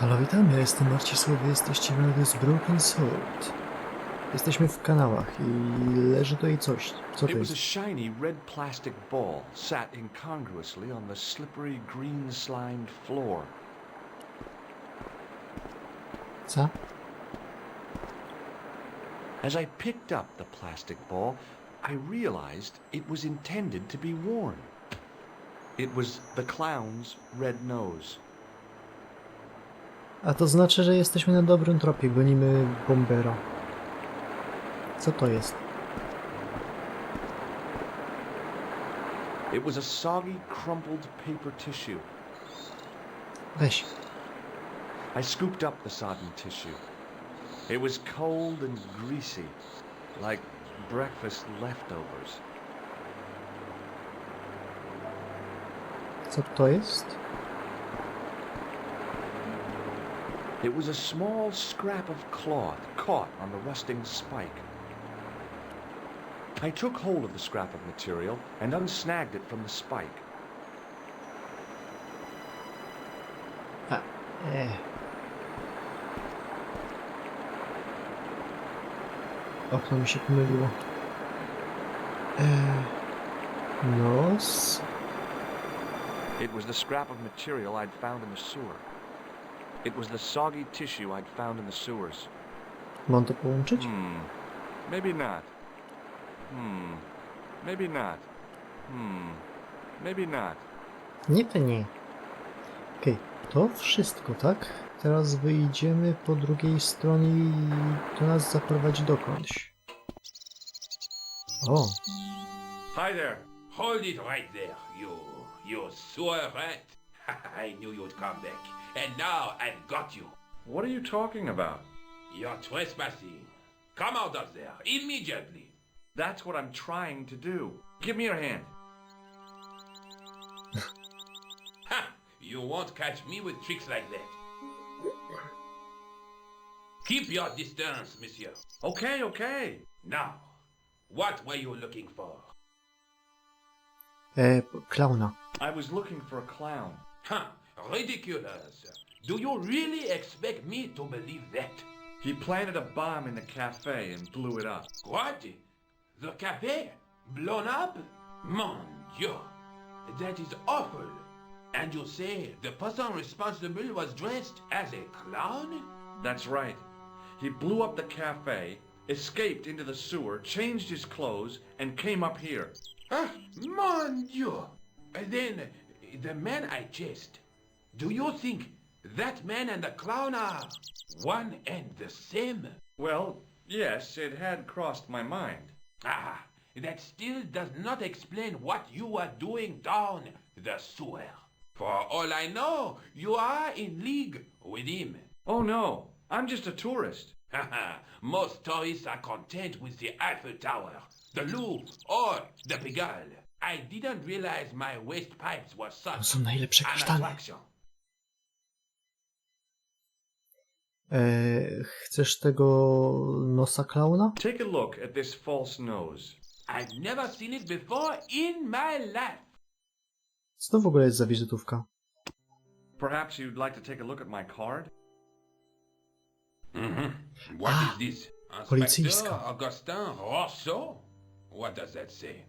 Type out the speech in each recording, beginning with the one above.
Halo, witamy, ja jestem Marcisław, jesteście z Broken Sword. Jesteśmy w kanałach i leży tutaj coś. Co to It was a shiny red plastic ball sat incongruously on the slippery green slimed floor. Co? As I picked up the plastic ball, I realized it was intended to be worn. It was the clown's red nose. A to znaczy, że jesteśmy na dobrym tropie, gonimy bombera. Co to jest? It was a soggy, crumpled paper tissue. Weź. I scooped up the sodden tissue. It was cold and greasy, like breakfast leftovers. Co to jest? It was a small scrap of cloth caught on the rusting spike. I took hold of the scrap of material and unsnagged it from the spike. A, e. Okno mi się pomyliło. Nos. It was the scrap of material I'd found in the sewer. It was the soggy tissue I'd found in the sewers. Mam to połączyć? Hmm. Maybe not. Hmm. Maybe not. Hmm. Maybe not. Nie, to nie. Okej, to wszystko, tak? Teraz wyjdziemy po drugiej stronie i to nas zaprowadzi dokądś. O, Hi there. Hold it right there, you, you sewer rat. I knew you'd come back. And now I've got you. What are you talking about? You're trespassing. Come out of there, immediately. That's what I'm trying to do. Give me your hand. Ha! You won't catch me with tricks like that. Keep your distance, monsieur. Okay, okay. Now, what were you looking for? e, clown. I was looking for a clown. Huh, ridiculous. Do you really expect me to believe that? He planted a bomb in the cafe and blew it up. What? The cafe? Blown up? Mon Dieu! That is awful. And you say the person responsible was dressed as a clown? That's right. He blew up the cafe, escaped into the sewer, changed his clothes, and came up here. Ah, mon Dieu! Then, the man I chased, do you think that man and the clown are one and the same? Well, yes, it had crossed my mind. Ah, that still does not explain what you are doing down the sewer. For all I know, you are in league with him. Oh no, I'm just a tourist. Haha, Most tourists are content with the Eiffel Tower, the Louvre, or the Pigalle. I didn't realize my waste pipes were To such są najlepsze an kasztany. attraction. E, chcesz tego nosa klauna? Take a look at this false nose. I've never seen it before in my life. Co to w ogóle jest za wizytówka? Perhaps you'd like to take a look at my card? What Ah, is this? policyjska. Inspector Augustin Rousseau? What does that say?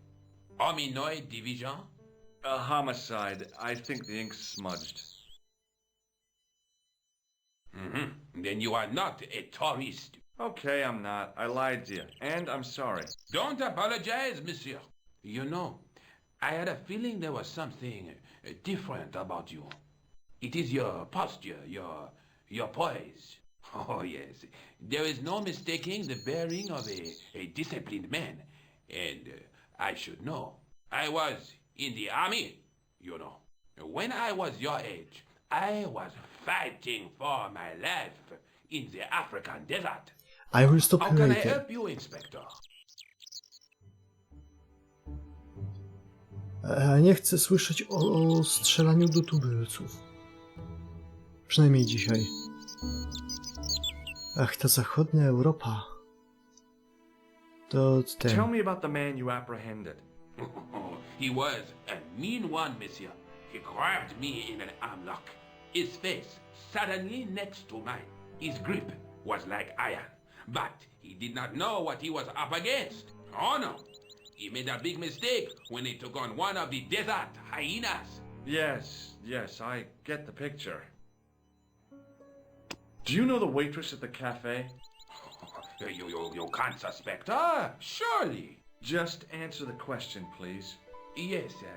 Hominoid Division? A homicide. I think the ink's smudged. Mm-hmm. Then you are not a tourist. Okay, I'm not. I lied to you. And I'm sorry. Don't apologize, monsieur. You know, I had a feeling there was something uh, different about you. It is your posture, your your poise. Oh yes, there is no mistaking the bearing of a, a disciplined man, and uh, I should know. I was in the army, you know. When I was your age, I was fighting for my life in the African desert. I will stop How can I later. help you, Inspector? E, nie chcę słyszeć o, o strzelaniu do tubylców. Przynajmniej dzisiaj. Ach, ta zachodnia Europa. To ten. Tell me about the man you apprehended. he was a mean one, monsieur. He grabbed me in an armlock. His face suddenly next to mine. His grip was like iron, but he did not know what he was up against. Oh no, he made a big mistake when he took on one of the desert hyenas. Yes, yes, I get the picture. Do you know the waitress at the cafe? You, you, you can't suspect her, surely. Just answer the question, please. Yes, uh,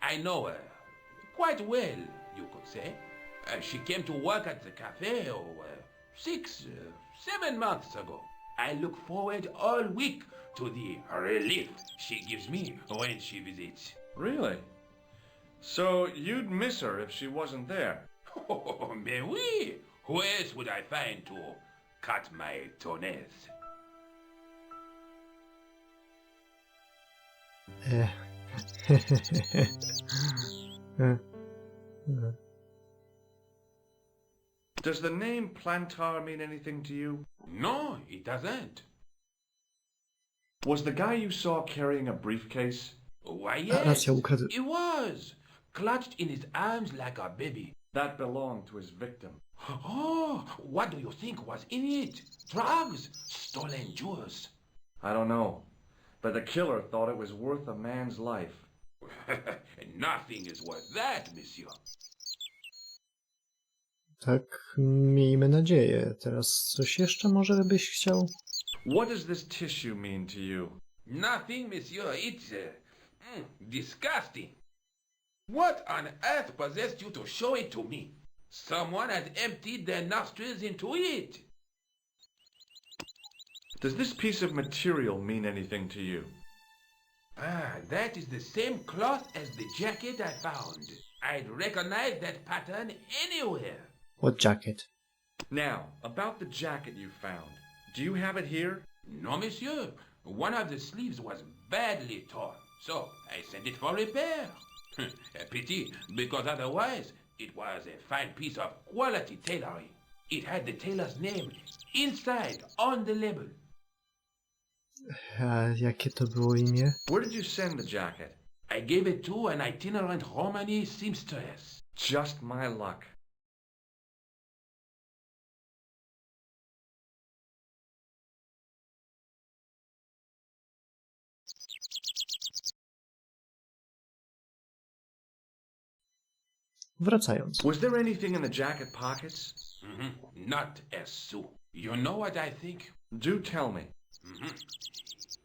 I know her. Quite well, you could say. Uh, she came to work at the cafe oh, uh, six, uh, seven months ago. I look forward all week to the relief she gives me when she visits. Really? So you'd miss her if she wasn't there? Oh, mais oui! Who else would I find to cut my toenails? E. E. Does the name Plantar mean anything to you? No, it doesn't. Was the guy you saw carrying a briefcase? Why, yes, racja, ukradł. it was. Clutched in his arms like a baby. That belonged to his victim. Oh, what do you think was in it? Drugs? Stolen jewels? I don't know. But the killer thought it was worth a man's life. And nothing is worth that, monsieur. Tak, miejmy nadzieję. Teraz coś jeszcze może byś chciał? What does this tissue mean to you? Nothing, monsieur. It's uh, mm, disgusting. What on earth possessed you to show it to me? Someone has emptied their nostrils into it. Does this piece of material mean anything to you? Ah, that is the same cloth as the jacket I found. I'd recognize that pattern anywhere. What jacket? Now, about the jacket you found. Do you have it here? No, monsieur. One of the sleeves was badly torn, so I sent it for repair. a pity, because otherwise it was a fine piece of quality tailoring. It had the tailor's name inside on the label. Uh, a jakie to było imię? Where did you send the jacket? I gave it to an itinerant Romany seamstress. Just my luck. Wracając. Was there anything in the jacket pockets? Mhm. Not a sou. You know what I think? Do tell me.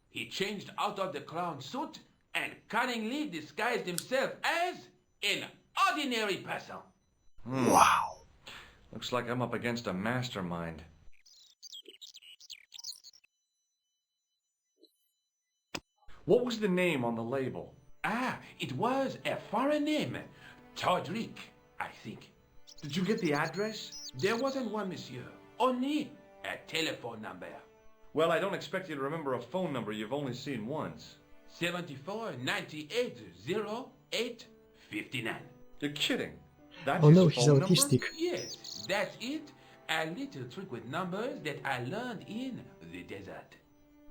He changed out of the clown suit and cunningly disguised himself as an ordinary person. Wow! Looks like I'm up against a mastermind. What was the name on the label? Ah, it was a foreign name. Todrick, I think. Did you get the address? There wasn't one, monsieur. Only a telephone number. Well, I don't expect you to remember a phone number you've only seen once. 74 98 08 59. You're kidding. That's Oh his no, phone he's number? autistic. Yes, that's it. A little trick with numbers that I learned in the desert.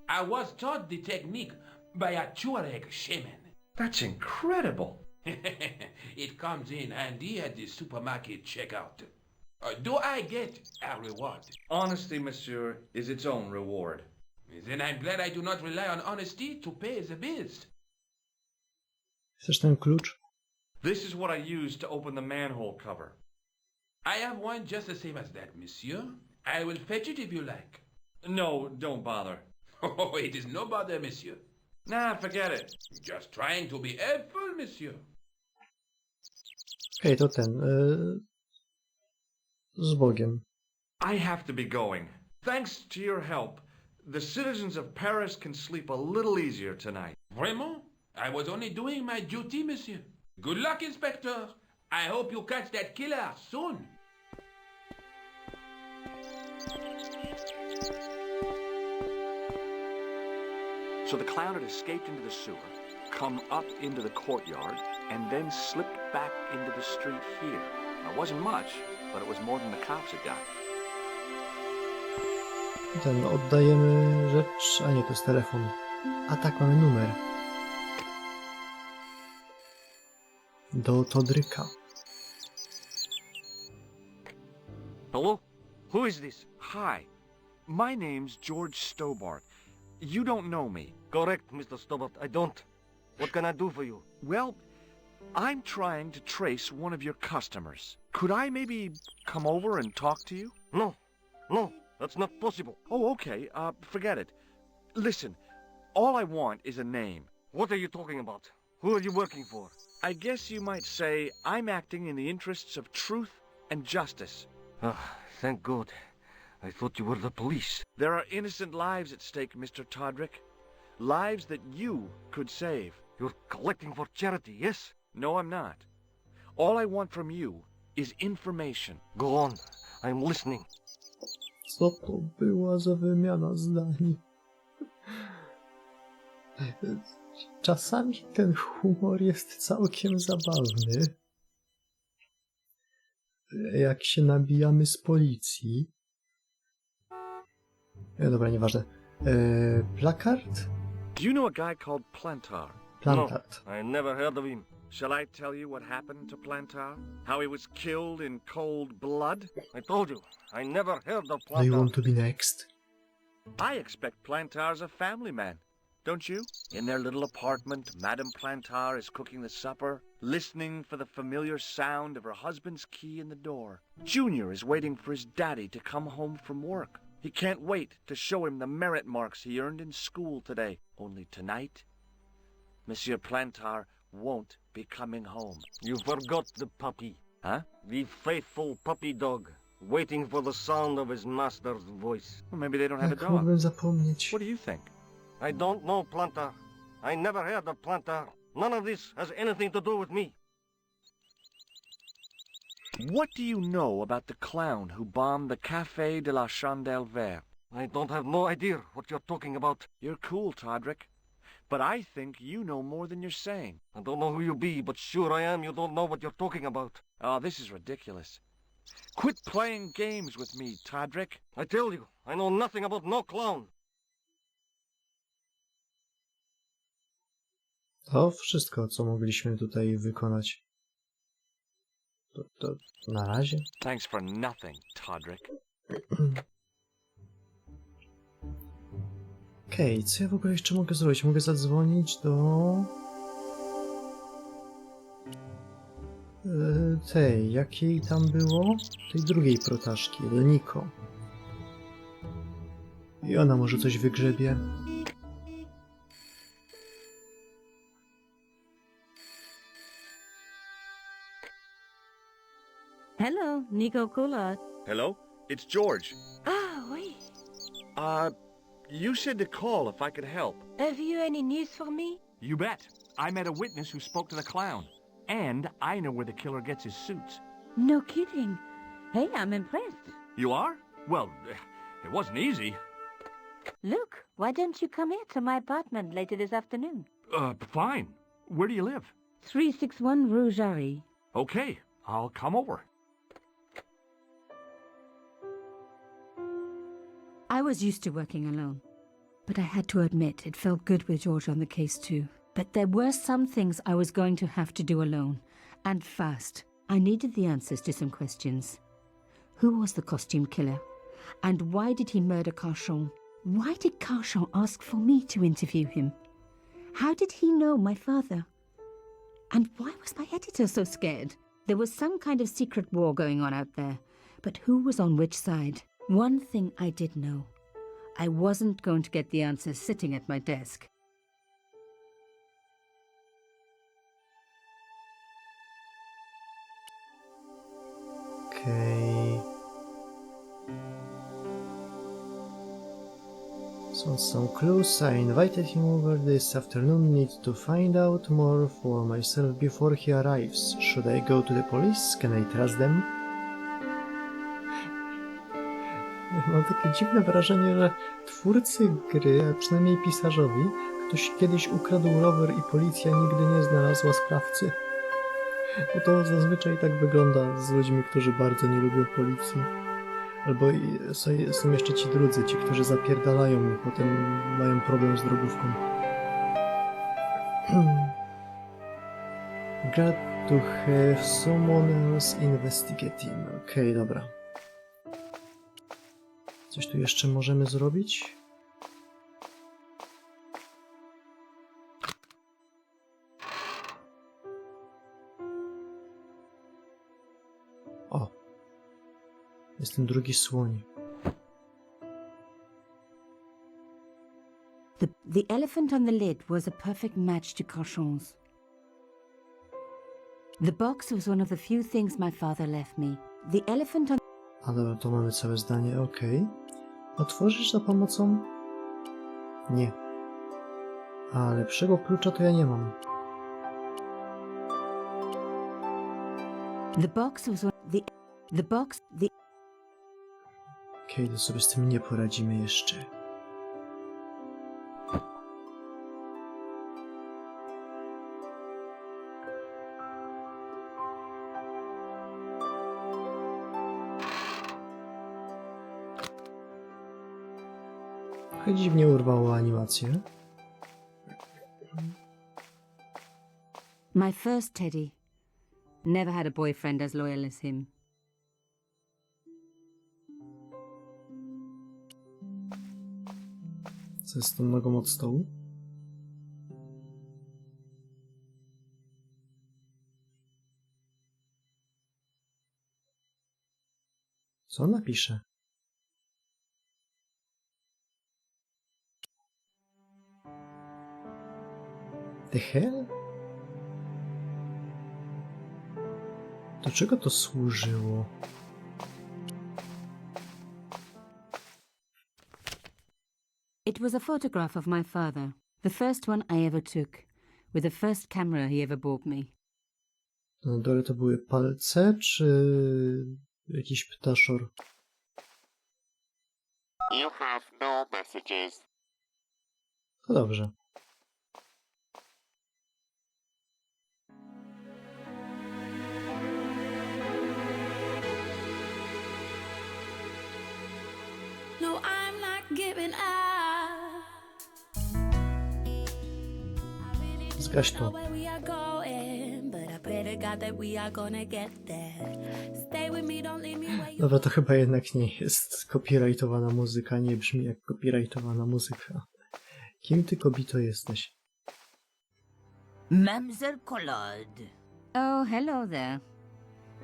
I was taught the technique by a Tuareg shaman. That's incredible. it comes in handy at the supermarket checkout. Uh, do I get a reward? Honesty, monsieur, is its own reward. Then I'm glad I do not rely on honesty to pay the bills. Chcesz ten klucz? This is what I used to open the manhole cover. I have one just the same as that, monsieur. I will fetch it if you like. No, don't bother. Oh, it is no bother, monsieur. Nah, forget it. Just trying to be helpful, monsieur. Okej, to ten. y, z Bogiem. I have to be going. Thanks to your help, the citizens of Paris can sleep a little easier tonight. Vraiment? I was only doing my duty, monsieur. Good luck, Inspector. I hope you catch that killer soon. So the clown had escaped into the sewer, come up into the courtyard, and then slipped back into the street here. Now, it wasn't much, but it was more than the cops had got. Ten, oddajemy rzecz. A nie, to jest telefon. A tak, mamy numer. Do Todryka. Hello? Who is this? Hi. My name's George Stobart. You don't know me. Correct, Mr. Stobart. I don't. What can I do for you? Well, I'm trying to trace one of your customers. Could I maybe come over and talk to you? No. No, that's not possible. Oh, okay. Uh, forget it. Listen, all I want is a name. What are you talking about? Who are you working for? I guess you might say I'm acting in the interests of truth and justice. Ah, thank God. I thought you were the police. There are innocent lives at stake, Mr. Todrick. Lives that you could save. You're collecting for charity, yes? No, I'm not. All I want from you is information. Go on. I'm listening. Co to była za wymiana zdań? Czasami ten humor jest całkiem zabawny. Jak się nabijamy z policji. E, dobra, nieważne. E, plakard? Do you know a guy called Plantar? Plantard. I never heard of him. Shall I tell you what happened to Plantar? How he was killed in cold blood? I told you. I never heard of Do you want Plantar. to be next? I expect Plantar's a family man. Don't you? In their little apartment, Madame Plantar is cooking the supper, listening for the familiar sound of her husband's key in the door. Junior is waiting for his daddy to come home from work. He can't wait to show him the merit marks he earned in school today. Only tonight, Monsieur Plantar won't be coming home. You forgot the puppy. Huh? The faithful puppy dog. Waiting for the sound of his master's voice. Well, maybe they don't have a dog. What do you think? I don't know Plantar. I never heard of Plantar. None of this has anything to do with me. What do you know about the clown who bombed the Café de la Chandelle Verte? I don't have no idea what you're talking about. You're cool, Todrick. But I think you know more than you're saying. I don't know who you be, but sure I am you don't know what you're talking about. Oh, this is ridiculous. Quit playing games with me, Todrick. I tell you, I know nothing about no clown. To wszystko, co mogliśmy tutaj wykonać. To, to na razie. Thanks for nothing, Todrick. Okej, co ja w ogóle jeszcze mogę zrobić? Mogę zadzwonić do... E, tej, jakiej tam było? Tej drugiej protaszki, do Niko. I ona może coś wygrzebie. Nico Coulard. Hello? It's George. Ah, oui. Uh, you said to call if I could help. Have you any news for me? You bet. I met a witness who spoke to the clown. And I know where the killer gets his suits. No kidding. Hey, I'm impressed. You are? Well, it wasn't easy. Look, why don't you come here to my apartment later this afternoon? Uh, fine. Where do you live? 361 Rue Jarry. Okay, I'll come over. I was used to working alone, but I had to admit it felt good with George on the case too. But there were some things I was going to have to do alone, and fast. I needed the answers to some questions. Who was the costume killer? And why did he murder Carchon? Why did Carchon ask for me to interview him? How did he know my father? And why was my editor so scared? There was some kind of secret war going on out there, but who was on which side? One thing I did know I wasn't going to get the answers sitting at my desk. Okej. So some clues. I invited him over this afternoon. Need to find out more for myself before he arrives. Should I go to the police? Can I trust them? Takie dziwne wrażenie, że twórcy gry, a przynajmniej pisarzowi, ktoś kiedyś ukradł rower i policja nigdy nie znalazła sprawcy. Bo to zazwyczaj tak wygląda z ludźmi, którzy bardzo nie lubią policji. Albo są, jeszcze ci drudzy, ci, którzy zapierdalają i potem mają problem z drogówką. Glad to someone investigating. Okej, dobra. Coś tu jeszcze możemy zrobić? O! Jest ten drugi słoń. The, the elephant on the lid was a perfect match to Cochon's. The box was one of the few things my father left me. The elephant on A dobra, to mamy całe zdanie, ok. Otworzyć za pomocą? Nie. A lepszego klucza to ja nie mam. the box was the the box the Okej, to sobie z tym nie poradzimy jeszcze. Trochę dziwnie urwało animację. my first teddy. Never had a boyfriend as loyal as him. Co jest z tą nogą od stołu? Co ona hell? Do czego to służyło? It was a photograph of my father, the first one I ever took, with the first camera he ever bought me. Na dole to były palce, czy jakiś ptaszor? You have no messages. To dobrze. With me, don't leave me where you Dobra, to chyba jednak nie jest copyrightowana muzyka, nie brzmi jak copyrightowana muzyka. Kim ty, kobito, jesteś? Mamselle Collard. Oh, hello there.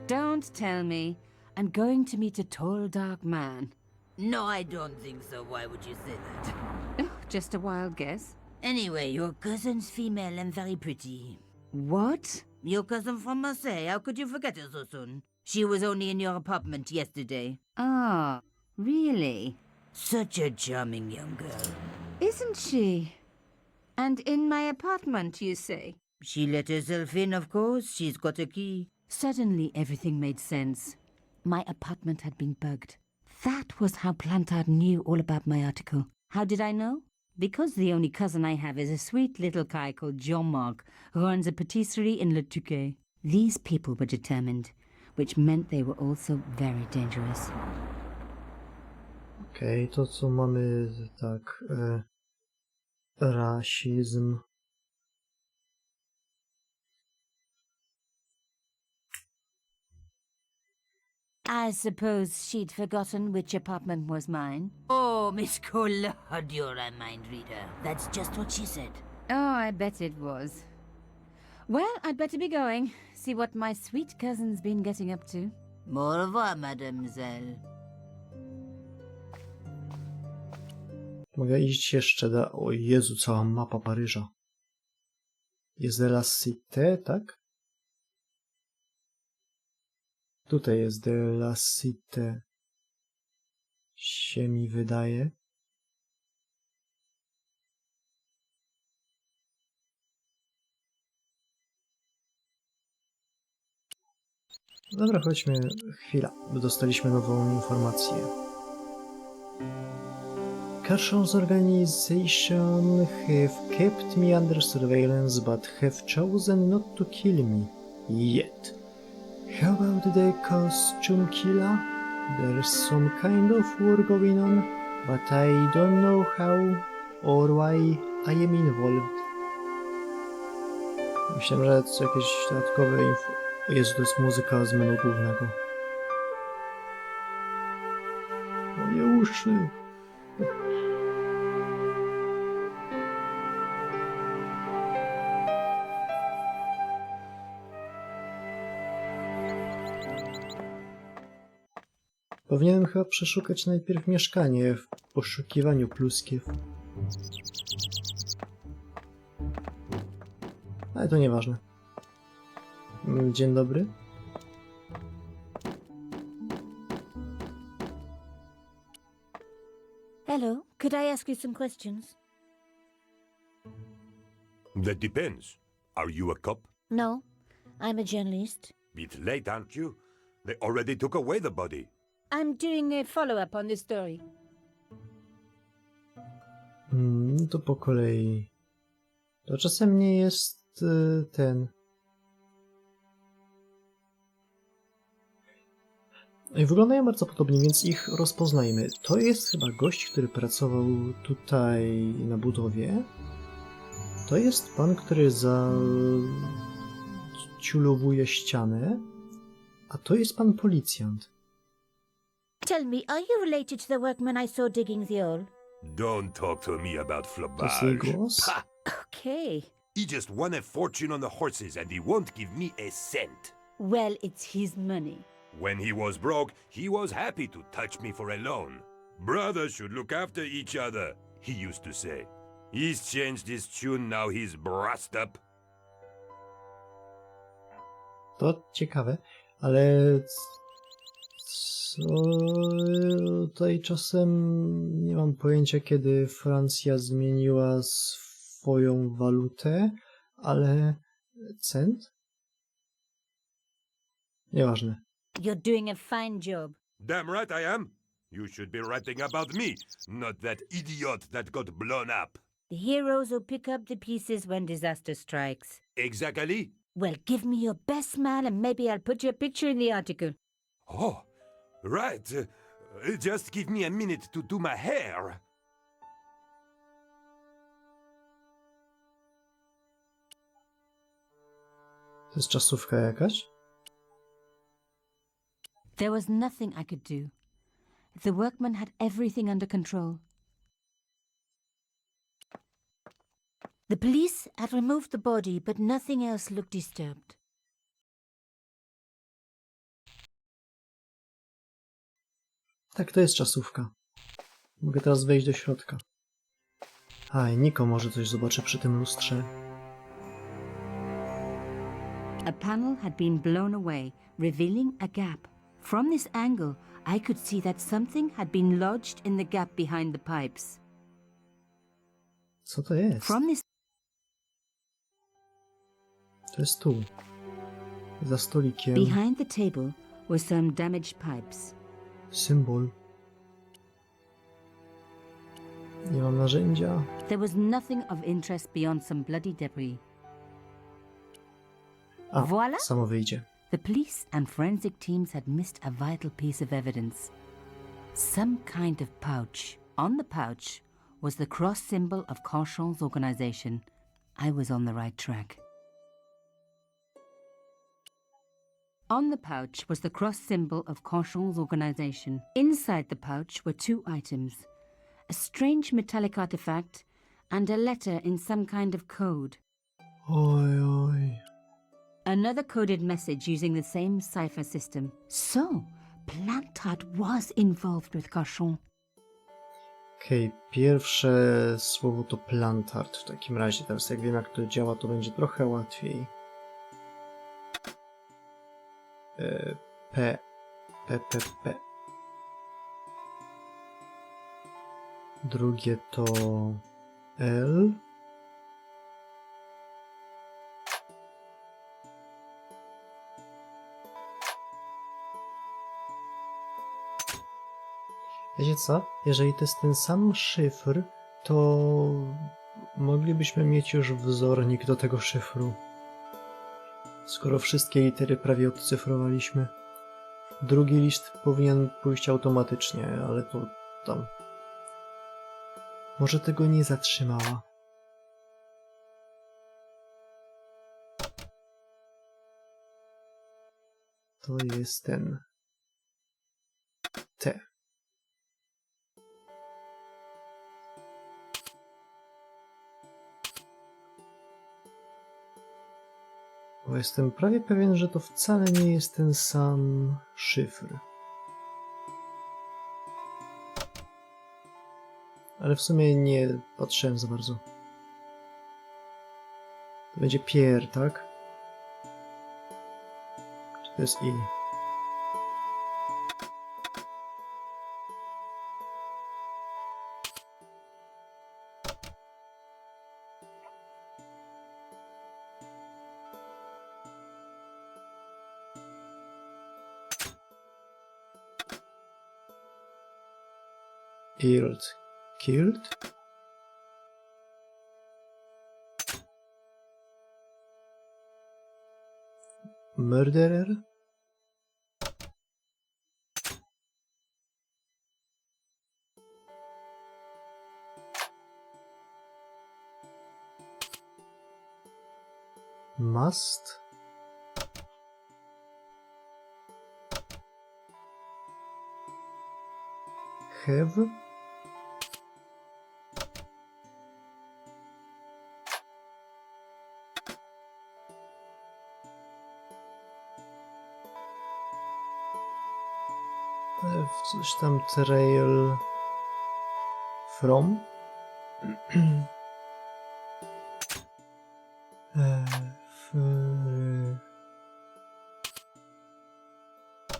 Don't tell me I'm going to meet a tall, dark man. No, I don't think so. Why would you say that? Oh, just a wild guess. Anyway, your cousin's female and very pretty. What? Your cousin from Marseille. How could you forget her so soon? She was only in your apartment yesterday. Ah, really? Such a charming young girl. Isn't she? And in my apartment, you say? She let herself in, of course. She's got a key. Suddenly, everything made sense. My apartment had been bugged. That was how Plantard knew all about my article. How did I know? Because the only cousin I have is a sweet little guy called Jean-Marc, who runs a patisserie in Le Touquet. These people were determined, which meant they were also very dangerous. Okej, to co mamy, tak, e, rasizm. I suppose she'd forgotten which apartment was mine. Oh, Miss Collard, you're a mind reader. That's just what she said. Oh, I bet it was. Well, I'd better be going. See what my sweet cousin's been getting up to. Au revoir, mademoiselle. Mogę iść jeszcze da... O Jezu, cała mapa Paryża. Jest de la Cité, tak? Tutaj jest de la Cité. Się mi wydaje. Dobra, chodźmy. Chwila, bo dostaliśmy nową informację. Carshaw's organization have kept me under surveillance but have chosen not to kill me yet. How about the costume killer? There's some kind of war going on, but I don't know how or why I am involved. Myślałem, że to jakieś dodatkowe info. O Jezu, to jest muzyka z menu głównego. Nie uszy. Powinienem chyba przeszukać najpierw mieszkanie w poszukiwaniu pluskiew. Ale to nieważne. Dzień dobry. Hello, could I ask you some questions? That depends. Are you a cop? No, I'm a journalist. Bit late, aren't you? They already took away the body. I'm doing a follow-up on this story. Mm, to po kolei. To czasem nie jest y, ten. Wyglądają bardzo podobnie, więc ich rozpoznajmy. To jest chyba gość, który pracował tutaj na budowie. To jest pan, który za ciulowuje ścianę. A to jest pan policjant. Tell me, are you related to the workman I saw digging the hole? Don't talk to me about To jest jej Ha! Okay. He just won a fortune on the horses and he won't give me a cent. Well, it's his money. When he was broke, he was happy to touch me for a loan. Brothers should look after each other, he used to say. He's changed his tune now he's brassed up. To ciekawe, ale c- co tutaj czasem nie mam pojęcia, kiedy Francja zmieniła swoją walutę, ale cent? Nieważne. You're doing a fine job. Damn right I am. You should be writing about me, not that idiot that got blown up. The heroes who pick up the pieces when disaster strikes. Exactly. Well, give me your best smile and maybe I'll put your picture in the article. Oh, right. Uh, just give me a minute to do my hair. To jest czasówka jakaś? There was nothing I could do. The workman had everything under control. The police had removed the body, but nothing else looked disturbed. Tak, to jest czasówka. Mogę teraz wejść do środka. A, i Niko może coś zobaczy przy tym lustrze. A panel had been blown away, revealing a gap. From this angle, I could see that something had been lodged in the gap behind the pipes. Co to jest? From this To jest tu. Za stolikiem. behind the table were some damaged pipes. Symbol. Nie mam narzędzia. There was nothing of interest beyond some bloody debris. A, Voila. samo wyjdzie. The police and forensic teams had missed a vital piece of evidence. Some kind of pouch. On the pouch was the cross symbol of Cochon's organization. I was on the right track. On the pouch was the cross symbol of Cochon's organization. Inside the pouch were two items a strange metallic artifact and a letter in some kind of code. Oj, oj. Another coded message using the same cipher system. So, Plantard was involved with Cochon. Okej, pierwsze słowo to plantard w takim razie. Teraz jak wiem jak to działa, to będzie trochę łatwiej. P. P, P, P. Drugie to L. Wiecie co? Jeżeli to jest ten sam szyfr, to moglibyśmy mieć już wzornik do tego szyfru. Skoro wszystkie litery prawie odcyfrowaliśmy. Drugi list powinien pójść automatycznie, ale to tam. Może tego nie zatrzymała. To jest ten. T. Bo jestem prawie pewien, że to wcale nie jest ten sam szyfr. Ale w sumie nie patrzyłem za bardzo. To będzie Pierre, tak? Czy to jest I? Killed. Killed? Murderer? Must? Have? Coś tam trail from. E,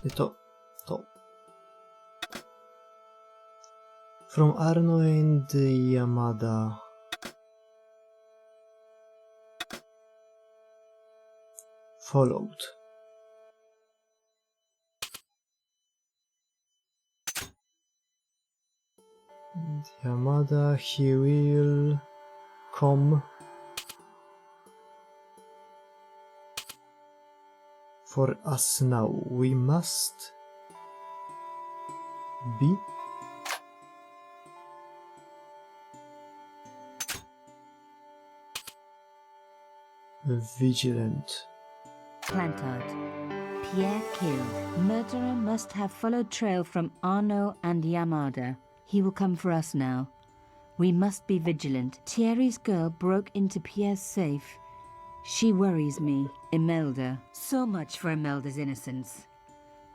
nie to, to. From Arno and Yamada. Followed. Yamada, he will come for us now. We must be vigilant. Plantard. Pierre killed. Murderer must have followed trail from Arno and Yamada. He will come for us now. We must be vigilant. Thierry's girl broke into Pierre's safe. She worries me. Imelda. So much for Imelda's innocence.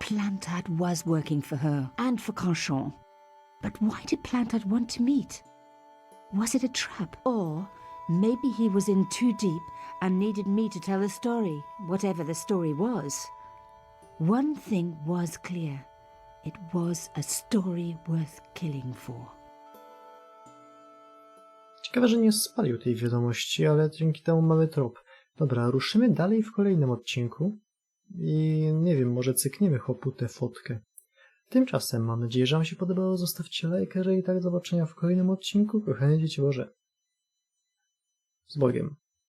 Plantard was working for her and for Canchon. But why did Plantard want to meet? Was it a trap? Or maybe he was in too deep and needed me to tell the story, whatever the story was. One thing was clear. It was a story worth killing for. Ciekawe, że nie spalił tej wiadomości, ale dzięki temu mamy trop. Dobra, ruszymy dalej w kolejnym odcinku i nie wiem, może cykniemy chłopu tę fotkę. Tymczasem mam nadzieję, że Wam się podobało. Zostawcie lajkę, i tak do zobaczenia w kolejnym odcinku. Kochanie Dzieci Boże. Z Bogiem.